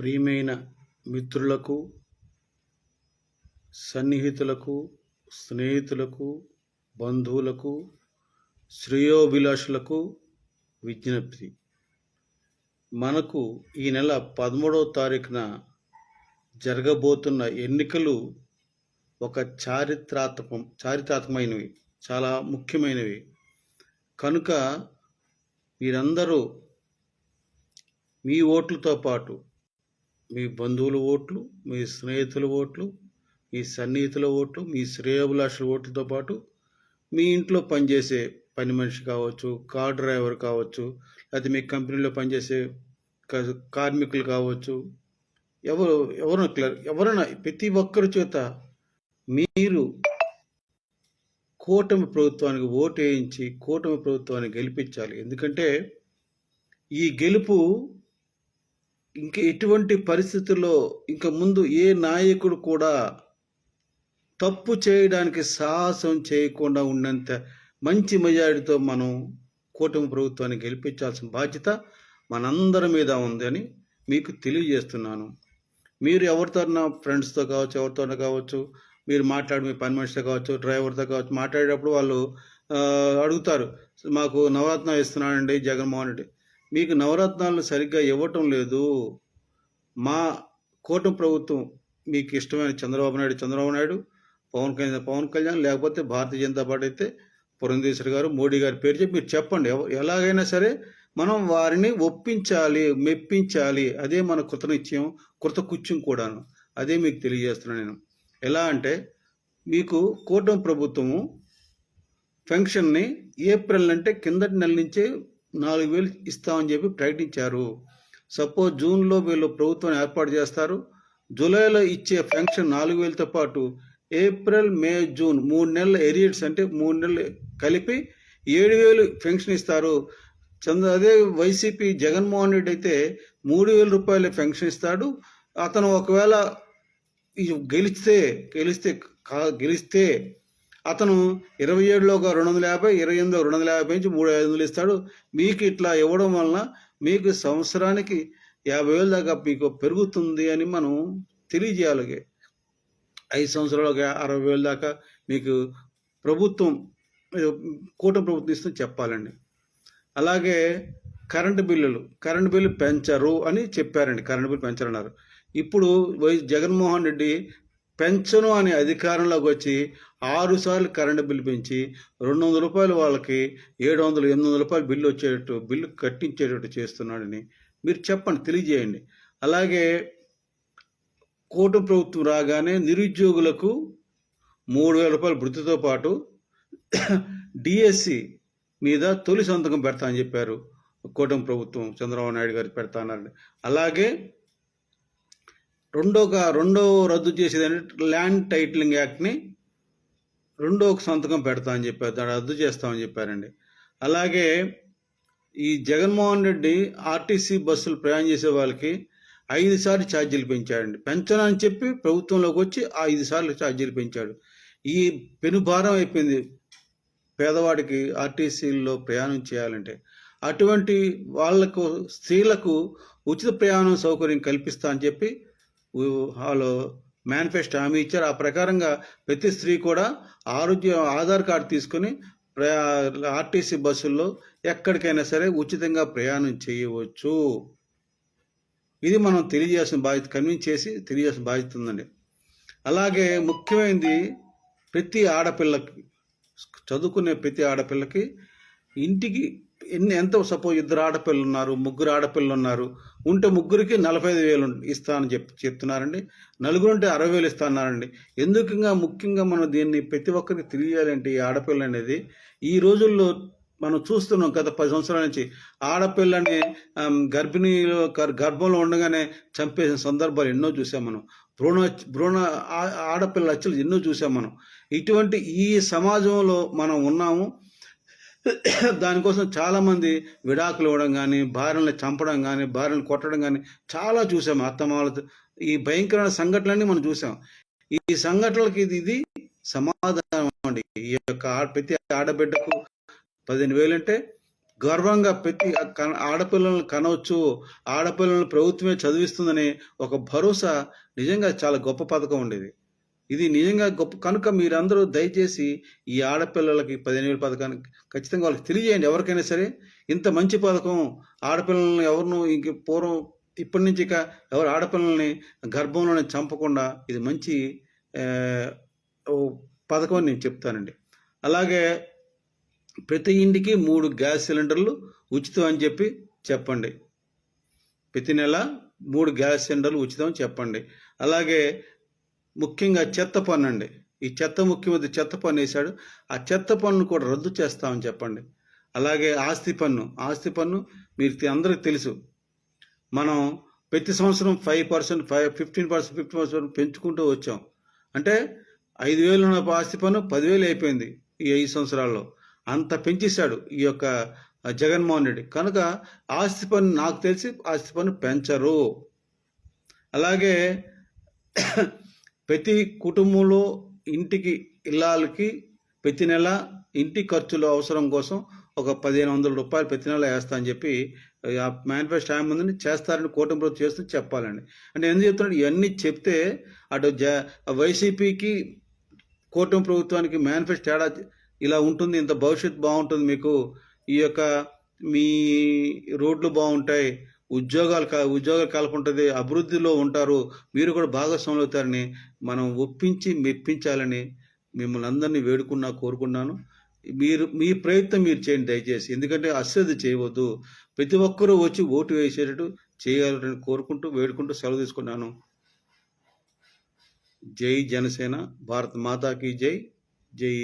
ప్రియమైన మిత్రులకు సన్నిహితులకు స్నేహితులకు బంధువులకు శ్రేయోభిలాషులకు విజ్ఞప్తి. మనకు ఈ నెల పదమూడవ తారీఖున జరగబోతున్న ఎన్నికలు ఒక చారిత్రాత్మకం చారిత్రాత్మకమైనవి చాలా ముఖ్యమైనవి. కనుక మీరందరూ మీ ఓట్లతో పాటు మీ బంధువుల ఓట్లు మీ స్నేహితుల ఓట్లు మీ సన్నిహితుల ఓట్లు మీ శ్రేయోభిలాషుల ఓట్లతో పాటు మీ ఇంట్లో పనిచేసే పని మనిషి కావచ్చు కార్ డ్రైవర్ కావచ్చు లేకపోతే మీ కంపెనీలో పనిచేసే కార్మికులు కావచ్చు ఎవరు ఎవరైనా ఎవరైనా ప్రతి ఒక్కరి చేత మీరు కూటమి ప్రభుత్వానికి ఓటు వేయించి కూటమి ప్రభుత్వాన్ని గెలిపించాలి. ఎందుకంటే ఈ గెలుపు ఇంక ఎటువంటి పరిస్థితుల్లో ఇంక ముందు ఏ నాయకుడు కూడా తప్పు చేయడానికి సాహసం చేయకుండా ఉన్నంత మంచి మెజారిటీతో మనం కూటమి ప్రభుత్వాన్ని గెలిపించాల్సిన బాధ్యత మనందరి మీద ఉందని మీకు తెలియజేస్తున్నాను. మీరు ఎవరితో ఫ్రెండ్స్తో కావచ్చు ఎవరితోనో కావచ్చు మీరు మాట్లాడి మీ పని మనిషితో కావచ్చు డ్రైవర్తో కావచ్చు మాట్లాడేటప్పుడు వాళ్ళు అడుగుతారు. మాకు నవరత్నం ఇస్తున్నానండి జగన్మోహన్ రెడ్డి. మీకు నవరత్నాలు సరిగ్గా ఇవ్వటం లేదు. మా కూటమి ప్రభుత్వం మీకు ఇష్టమైన చంద్రబాబు నాయుడు చంద్రబాబు నాయుడు పవన్ కళ్యాణ్ పవన్ కళ్యాణ్ లేకపోతే భారతీయ జనతా పార్టీ అయితే పురంధేశ్వరి గారు మోడీ గారి పేరు చెప్పి మీరు చెప్పండి. ఎవ- ఎలాగైనా సరే మనం వారిని ఒప్పించాలి మెప్పించాలి. అదే మన కృతనిత్యం కృతకృత్యం కూడాను. అదే మీకు తెలియజేస్తున్నాను నేను. ఎలా అంటే మీకు కూటమి ప్రభుత్వము ఫంక్షన్ని ఏప్రిల్ అంటే కిందటి నెల నుంచే నాలుగు వేలు ఇస్తామని చెప్పి ప్రకటించారు. సపోజ్ జూన్లో వీళ్ళు ప్రభుత్వం ఏర్పాటు చేస్తారు. జూలైలో ఇచ్చే పెన్షన్ నాలుగు వేలతో పాటు ఏప్రిల్ మే జూన్ మూడు నెలల ఎరియర్స్ అంటే మూడు నెలలు కలిపి ఏడు వేలు పెన్షన్ ఇస్తారు. చంద్ర అదే వైసీపీ జగన్మోహన్ రెడ్డి అయితే మూడు వేల రూపాయల పెన్షన్ ఇస్తాడు. అతను ఒకవేళ గెలిస్తే గెలిస్తే కా- గెలిస్తే అతను ఇరవై ఏడులో ఒక రెండు వందల యాభై ఇరవై ఎనిమిదిలో రెండు వందల యాభై నుంచి మూడు ఐదు వందలు ఇస్తాడు. మీకు ఇట్లా ఇవ్వడం వలన మీకు సంవత్సరానికి యాభై వేల దాకా మీకు పెరుగుతుంది అని మనం తెలియజేయాలి ఐదు సంవత్సరాలు ఒక అరవై వేల దాకా మీకు ప్రభుత్వం కూటమి ప్రభుత్వం ఇస్తుంది చెప్పాలండి. అలాగే కరెంటు బిల్లులు కరెంటు బిల్లు పెంచరు అని చెప్పారండి. కరెంటు బిల్లు పెంచరన్నారు ఇప్పుడు వై జగన్మోహన్ రెడ్డి పెంచను అనే అధికారంలోకి వచ్చి ఆరుసార్లు కరెంటు బిల్లు పెంచి రెండు వందల రూపాయలు వాళ్ళకి ఏడు వందలు ఎనిమిది వందల రూపాయలు బిల్లు వచ్చేటట్టు బిల్లు కట్టించేటట్టు చేస్తున్నాడని మీరు చెప్పండి తెలియజేయండి. అలాగే కూటమి ప్రభుత్వం రాగానే నిరుద్యోగులకు మూడు వేల రూపాయల వృత్తితో పాటు డిఎస్సి మీద తొలి సంతకం పెడతా అని చెప్పారు కూటమి ప్రభుత్వం చంద్రబాబు నాయుడు గారు పెడతానండి అలాగే రెండోగా రెండో రద్దు చేసేది ఏంటంటే ల్యాండ్ టైటిలింగ్ యాక్ట్ని రెండో ఒక సంతకం పెడతా అని చెప్పారు దాన్ని రద్దు చేస్తామని చెప్పారండి. అలాగే ఈ జగన్మోహన్ రెడ్డి ఆర్టీసీ బస్సులు ప్రయాణం చేసే వాళ్ళకి ఐదు సార్లు ఛార్జీలు పెంచాడండి. పెంచనని చెప్పి ప్రభుత్వంలోకి వచ్చి ఆ ఐదు సార్లు ఛార్జీలు పెంచాడు. ఈ పెనుభారం అయిపోయింది పేదవాడికి ఆర్టీసీల్లో ప్రయాణం చేయాలంటే. అటువంటి వాళ్ళకు స్త్రీలకు ఉచిత ప్రయాణం సౌకర్యం కల్పిస్తా అని చెప్పి వాళ్ళు మేనిఫెస్టో హామీ ఇచ్చారు. ఆ ప్రకారంగా ప్రతి స్త్రీ కూడా ఆరోగ్య ఆధార్ కార్డు తీసుకొని ప్రయా ఆర్టీసీ బస్సుల్లో ఎక్కడికైనా సరే ఉచితంగా ప్రయాణం చేయవచ్చు. ఇది మనం తెలియజేసిన బాధ్యత కన్విన్స్ చేసి తెలియజేసిన బాధ్యత ఉందండి. అలాగే ముఖ్యమైనది ప్రతి ఆడపిల్లకి చదువుకునే ప్రతి ఆడపిల్లకి ఇంటికి ఎన్ని ఎంత సపోజ్ ఇద్దరు ఆడపిల్లలు ఉన్నారు ముగ్గురు ఆడపిల్లలు ఉన్నారు ఉంటే ముగ్గురికి నలభై ఐదు వేలు ఇస్తానని చెప్ చెప్తున్నారండి. నలుగురు ఉంటే అరవై వేలు ఇస్తానన్నారండి ఎందుకంగా ముఖ్యంగా మనం దీన్ని ప్రతి ఒక్కరికి తెలియాలంటే ఈ ఆడపిల్ల అనేది? ఈ రోజుల్లో మనం చూస్తున్నాం గత పది సంవత్సరాల నుంచి ఆడపిల్లని గర్భిణీలో గర్- గర్భంలో ఉండగానే చంపేసిన సందర్భాలు ఎన్నో చూసాం మనం. భ్రూణ భ్రూణ ఆడపిల్ల హత్యలు ఎన్నో చూసాం మనం. ఇటువంటి ఈ సమాజంలో మనం ఉన్నాము. దానికోసం చాలామంది విడాకులు ఇవ్వడం కానీ భార్యలను చంపడం కానీ భార్యను కొట్టడం కానీ చాలా చూసాం. అత్తమాలతో ఈ భయంకరమైన సంఘటనలన్నీ మనం చూసాం. ఈ సంఘటనలకి ఇది ఇది సమాధానం అండి. ఈ యొక్క ప్రతి ఆడబిడ్డకు పదిహేను వేలు అంటే గర్వంగా ప్రతి ఆడపిల్లలను కనవచ్చు ఆడపిల్లలను ప్రభుత్వమే చదివిస్తుందని ఒక భరోసా నిజంగా చాలా గొప్ప పథకం ఉండేది. ఇది నిజంగా గొప్ప. కనుక మీరందరూ దయచేసి ఈ ఆడపిల్లలకి పదిహేను వేల పథకానికి ఖచ్చితంగా వాళ్ళకి తెలియజేయండి ఎవరికైనా సరే. ఇంత మంచి పథకం ఆడపిల్లల్ని ఎవరిను ఇంక పూర్వం ఇప్పటి నుంచి ఇక ఎవరు ఆడపిల్లల్ని గర్భంలోనే చంపకుండా ఇది మంచి పథకం అని నేను చెప్తానండి. అలాగే ప్రతి ఇంటికి మూడు గ్యాస్ సిలిండర్లు ఉచితం అని చెప్పి చెప్పండి. ప్రతి నెల మూడు గ్యాస్ సిలిండర్లు ఉచితం చెప్పండి. అలాగే ముఖ్యంగా చెత్త పన్ను అండి ఈ చెత్త ముఖ్యమంత్రి చెత్త పన్ను వేశాడు ఆ చెత్త పన్ను కూడా రద్దు చేస్తామని చెప్పండి. అలాగే ఆస్తి పన్ను. ఆస్తి పన్ను మీరు అందరికీ తెలుసు. మనం ప్రతి సంవత్సరం five percent five fifteen percent fifty percent పెంచుకుంటూ వచ్చాం. అంటే ఐదు వేలు ఉన్న ఆస్తి పన్ను పదివేలు అయిపోయింది ఈ ఐదు సంవత్సరాల్లో. అంత పెంచేశాడు ఈ యొక్క జగన్మోహన్ రెడ్డి. కనుక ఆస్తి పన్ను నాకు తెలిసి ఆస్తి పన్ను పెంచరు. అలాగే ప్రతి కుటుంబంలో ఇంటికి ఇల్లాలకి ప్రతి నెల ఇంటి ఖర్చులు అవసరం కోసం ఒక పదిహేను వందల రూపాయలు ప్రతి నెల వేస్తా అని చెప్పి ఆ మేనిఫెస్టో టైం ముందు చేస్తారని కూటమి ప్రభుత్వం చేస్తూ చెప్పాలండి. అంటే ఎందుకు చెప్తున్నాడు ఇవన్నీ చెప్తే అటు జ వైసీపీకి కూటమి ప్రభుత్వానికి మేనిఫెస్టో తేడా ఇలా ఉంటుంది. ఇంత భవిష్యత్ బాగుంటుంది మీకు. ఈ యొక్క మీ రోడ్లు బాగుంటాయి. ఉద్యోగాలు కా ఉద్యోగాలు కలుపుంటుంది అభివృద్ధిలో ఉంటారు మీరు కూడా భాగస్వాములు అవుతారని మనం ఒప్పించి మెప్పించాలని మిమ్మల్ని అందరినీ వేడుకున్నా కోరుకున్నాను. మీరు మీ ప్రయత్నం మీరు చేయండి దయచేసి. ఎందుకంటే అశ్రద్ధ చేయవద్దు. ప్రతి ఒక్కరూ వచ్చి ఓటు వేసేటట్టు చేయాలని కోరుకుంటూ వేడుకుంటూ సెలవు తీసుకున్నాను. జై జనసేన భారత్ మాతాకి జై జై